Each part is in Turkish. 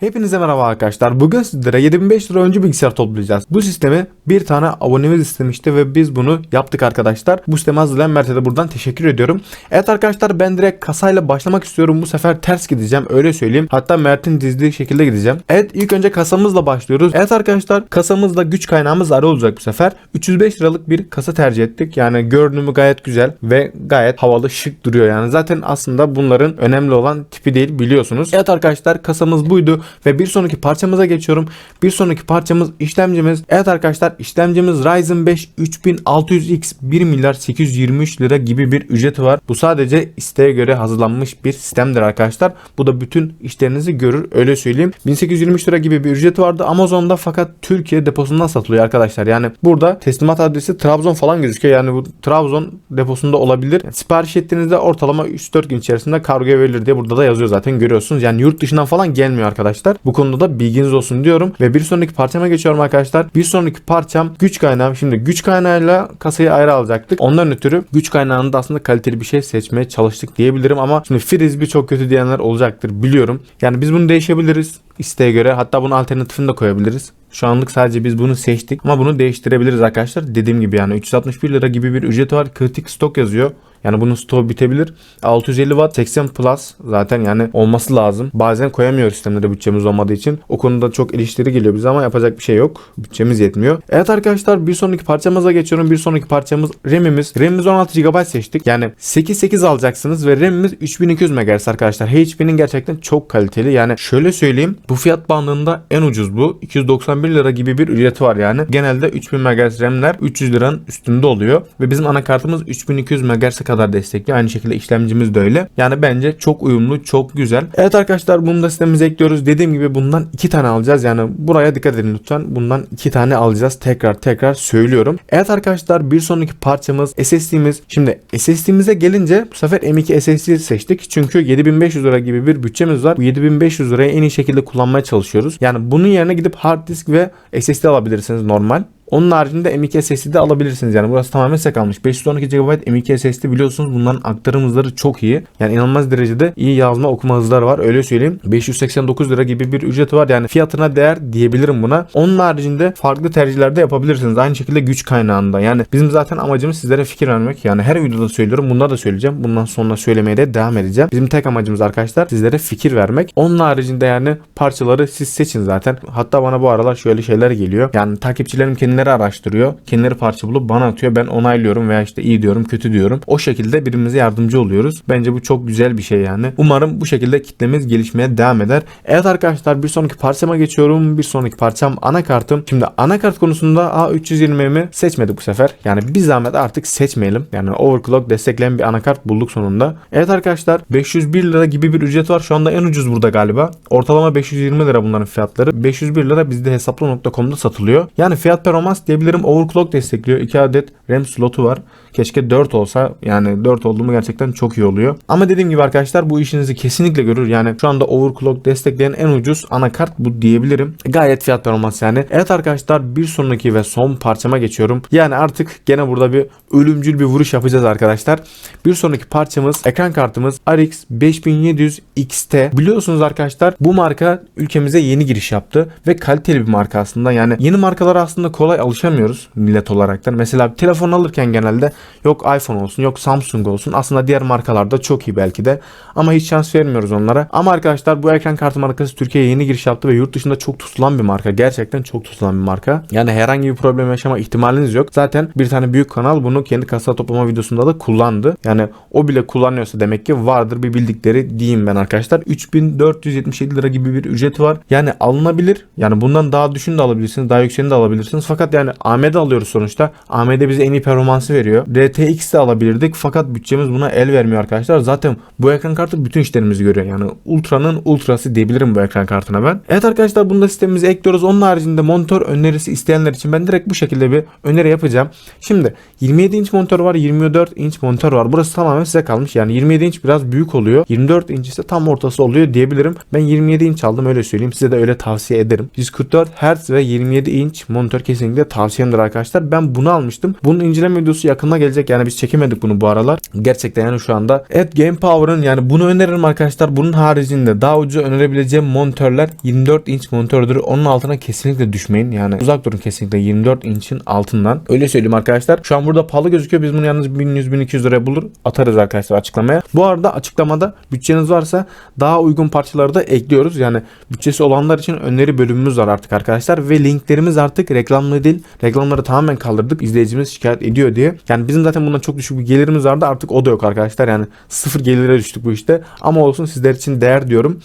Hepinize merhaba arkadaşlar. Bugün sizlere 7500 lira önce bilgisayar toplayacağız. Bu sistemi bir tane abonemiz istemişti ve biz bunu yaptık arkadaşlar. Bu sistemi hazırlayan Mert'e de buradan teşekkür ediyorum. Evet arkadaşlar ben direkt kasayla başlamak istiyorum. Bu sefer ters gideceğim öyle söyleyeyim. Hatta Mert'in dizdiği şekilde gideceğim. Evet ilk önce kasamızla başlıyoruz. Evet arkadaşlar kasamızda güç kaynağımız arı olacak bu sefer. 305 liralık bir kasa tercih ettik. Yani görünümü gayet güzel ve gayet havalı şık duruyor yani. Zaten aslında bunların önemli olan tipi değil biliyorsunuz. Evet arkadaşlar kasamız buydu ve bir sonraki parçamıza geçiyorum. Bir sonraki parçamız işlemcimiz. Evet arkadaşlar işlemcimiz Ryzen 5 3600X 1 milyar 823 lira gibi bir ücreti var. Bu sadece isteğe göre hazırlanmış bir sistemdir arkadaşlar. Bu da bütün işlerinizi görür öyle söyleyeyim. 1823 lira gibi bir ücreti vardı Amazon'da fakat Türkiye deposundan satılıyor arkadaşlar. Yani burada teslimat adresi Trabzon falan gözüküyor. Yani bu Trabzon deposunda olabilir. Sipariş ettiğinizde ortalama 3-4 gün içerisinde kargoya verilir diye burada da yazıyor zaten görüyorsunuz. Yani yurt dışından falan gelmiyor arkadaşlar. Bu konuda da bilginiz olsun diyorum. Ve bir sonraki parçama geçiyorum arkadaşlar. Bir sonraki parçam güç kaynağı. Şimdi güç kaynağıyla kasayı ayrı alacaktık. Ondan ötürü güç kaynağında aslında kaliteli bir şey seçmeye çalıştık diyebilirim ama şimdi frisbee çok kötü diyenler olacaktır biliyorum. Yani biz bunu değişebiliriz isteğe göre. Hatta bunun alternatifini de koyabiliriz. Şu anlık sadece biz bunu seçtik ama bunu değiştirebiliriz arkadaşlar. Dediğim gibi yani 361 lira gibi bir ücreti var. Kritik stok yazıyor. Yani bunun stoğu bitebilir. 650 watt 80 plus zaten yani olması lazım. Bazen koyamıyor sistemlere bütçemiz olmadığı için. O konuda çok eleştiri geliyor bize ama yapacak bir şey yok. Bütçemiz yetmiyor. Evet arkadaşlar bir sonraki parçamıza geçiyorum. Bir sonraki parçamız RAM'imiz. RAM'imiz 16 GB seçtik. Yani 8-8 alacaksınız ve RAM'imiz 3200 MHz arkadaşlar. HP'nin gerçekten çok kaliteli. Yani şöyle söyleyeyim. Bu fiyat bandında en ucuz bu. 291 lira gibi bir ücreti var yani. Genelde 3000 MHz RAM'ler 300 liranın üstünde oluyor. Ve bizim anakartımız 3200 MHz'e kadar destekliyor. Aynı şekilde işlemcimiz de öyle. Yani bence çok uyumlu, çok güzel. Evet arkadaşlar bunu da sistemimize ekliyoruz. Dediğim gibi bundan iki tane alacağız. Yani buraya dikkat edin lütfen. Bundan iki tane alacağız. Tekrar tekrar söylüyorum. Evet arkadaşlar bir sonraki parçamız SSD'miz. Şimdi SSD'mize gelince bu sefer M2 SSD seçtik. Çünkü 7500 lira gibi bir bütçemiz var. Bu 7500 lirayı en iyi şekilde kullanmaya çalışıyoruz. Yani bunun yerine gidip hard disk ve SSD alabilirsiniz normal. Onun haricinde M.2 SSD de alabilirsiniz. Yani burası tamamen size kalmış. 512 GB M.2 SSD biliyorsunuz bunların aktarım hızları çok iyi. Yani inanılmaz derecede iyi yazma okuma hızları var. Öyle söyleyeyim. 589 lira gibi bir ücreti var. Yani fiyatına değer diyebilirim buna. Onun haricinde farklı tercihler de yapabilirsiniz. Aynı şekilde güç kaynağında. Yani bizim zaten amacımız sizlere fikir vermek. Yani her videoda söylüyorum. Bunda da söyleyeceğim. Bundan sonra söylemeye de devam edeceğim. Bizim tek amacımız arkadaşlar sizlere fikir vermek. Onun haricinde yani parçaları siz seçin zaten. Hatta bana bu aralar şöyle şeyler geliyor. Yani takipçilerim kendileri araştırıyor. Kendileri parça bulup bana atıyor. Ben onaylıyorum veya işte iyi diyorum, kötü diyorum. O şekilde birbirimize yardımcı oluyoruz. Bence bu çok güzel bir şey yani. Umarım bu şekilde kitlemiz gelişmeye devam eder. Evet arkadaşlar bir sonraki parçama geçiyorum. Bir sonraki parçam anakartım. Şimdi anakart konusunda A320'mi seçmedik bu sefer. Yani bir zahmet artık seçmeyelim. Yani overclock destekleyen bir anakart bulduk sonunda. Evet arkadaşlar 501 lira gibi bir ücret var. Şu anda en ucuz burada galiba. Ortalama 520 lira bunların fiyatları. 501 lira bizde hesaplı.com'da satılıyor. Yani fiyat performans diyebilirim. Overclock destekliyor. 2 adet RAM slotu var. Keşke 4 olsa yani 4 olduğumu gerçekten çok iyi oluyor. Ama dediğim gibi arkadaşlar bu işinizi kesinlikle görür. Yani şu anda overclock destekleyen en ucuz anakart bu diyebilirim. Gayet fiyat performans yani. Evet arkadaşlar bir sonraki ve son parçama geçiyorum. Yani artık gene burada bir ölümcül bir vuruş yapacağız arkadaşlar. Bir sonraki parçamız ekran kartımız RX 5700 XT. Biliyorsunuz arkadaşlar bu marka ülkemize yeni giriş yaptı ve kaliteli bir marka aslında. Yani yeni markalara aslında kolay alışamıyoruz millet olaraktan. Mesela bir telefon alırken genelde yok iPhone olsun yok Samsung olsun. Aslında diğer markalarda çok iyi belki de. Ama hiç şans vermiyoruz onlara. Ama arkadaşlar bu ekran kartı markası Türkiye'ye yeni giriş yaptı ve yurt dışında çok tutulan bir marka. Gerçekten çok tutulan bir marka. Yani herhangi bir problem yaşama ihtimaliniz yok. Zaten bir tane büyük kanal bunu kendi kasa toplama videosunda da kullandı. Yani o bile kullanıyorsa demek ki vardır bir bildikleri diyeyim ben arkadaşlar. 3477 lira gibi bir ücreti var. Yani alınabilir. Yani bundan daha düşün de alabilirsiniz. Daha yükseğini de alabilirsiniz. Fakat yani AMD alıyoruz sonuçta. AMD bize en iyi performansı veriyor. RTX de alabilirdik. Fakat bütçemiz buna el vermiyor arkadaşlar. Zaten bu ekran kartı bütün işlerimizi görüyor. Yani Ultra'nın ultrası diyebilirim bu ekran kartına ben. Evet arkadaşlar bunu da sistemimize ekliyoruz. Onun haricinde monitör önerisi isteyenler için ben direkt bu şekilde bir öneri yapacağım. Şimdi 27 inç monitör var. 24 inç monitör var. Burası tamamen size kalmış. Yani 27 inç biraz büyük oluyor. 24 inç ise tam ortası oluyor diyebilirim. Ben 27 inç aldım öyle söyleyeyim. Size de öyle tavsiye ederim. 144 Hz ve 27 inç monitör kesinlikle kesinlikle tavsiyemdir arkadaşlar. Ben bunu almıştım. Bunun inceleme videosu yakında gelecek. Yani biz çekemedik bunu bu aralar. Gerçekten yani şu anda. Evet Game Power'ın yani bunu öneririm arkadaşlar. Bunun haricinde daha ucuz önerebileceğim monitörler 24 inç monitördür. Onun altına kesinlikle düşmeyin. Yani uzak durun kesinlikle 24 inçin altından. Öyle söyleyeyim arkadaşlar. Şu an burada pahalı gözüküyor. Biz bunu yalnız 1100-1200 liraya bulur atarız arkadaşlar açıklamaya. Bu arada açıklamada bütçeniz varsa daha uygun parçaları da ekliyoruz. Yani bütçesi olanlar için öneri bölümümüz var artık arkadaşlar. Ve linklerimiz artık reklamlı değil. Reklamları tamamen kaldırdık. İzleyicimiz şikayet ediyor diye. Yani bizim zaten bundan çok düşük bir gelirimiz vardı. Artık o da yok arkadaşlar. Yani sıfır gelire düştük bu işte. Ama olsun sizler için değer diyorum.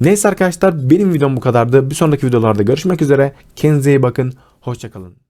Neyse arkadaşlar benim videom bu kadardı. Bir sonraki videolarda görüşmek üzere. Kendinize iyi bakın. Hoşçakalın.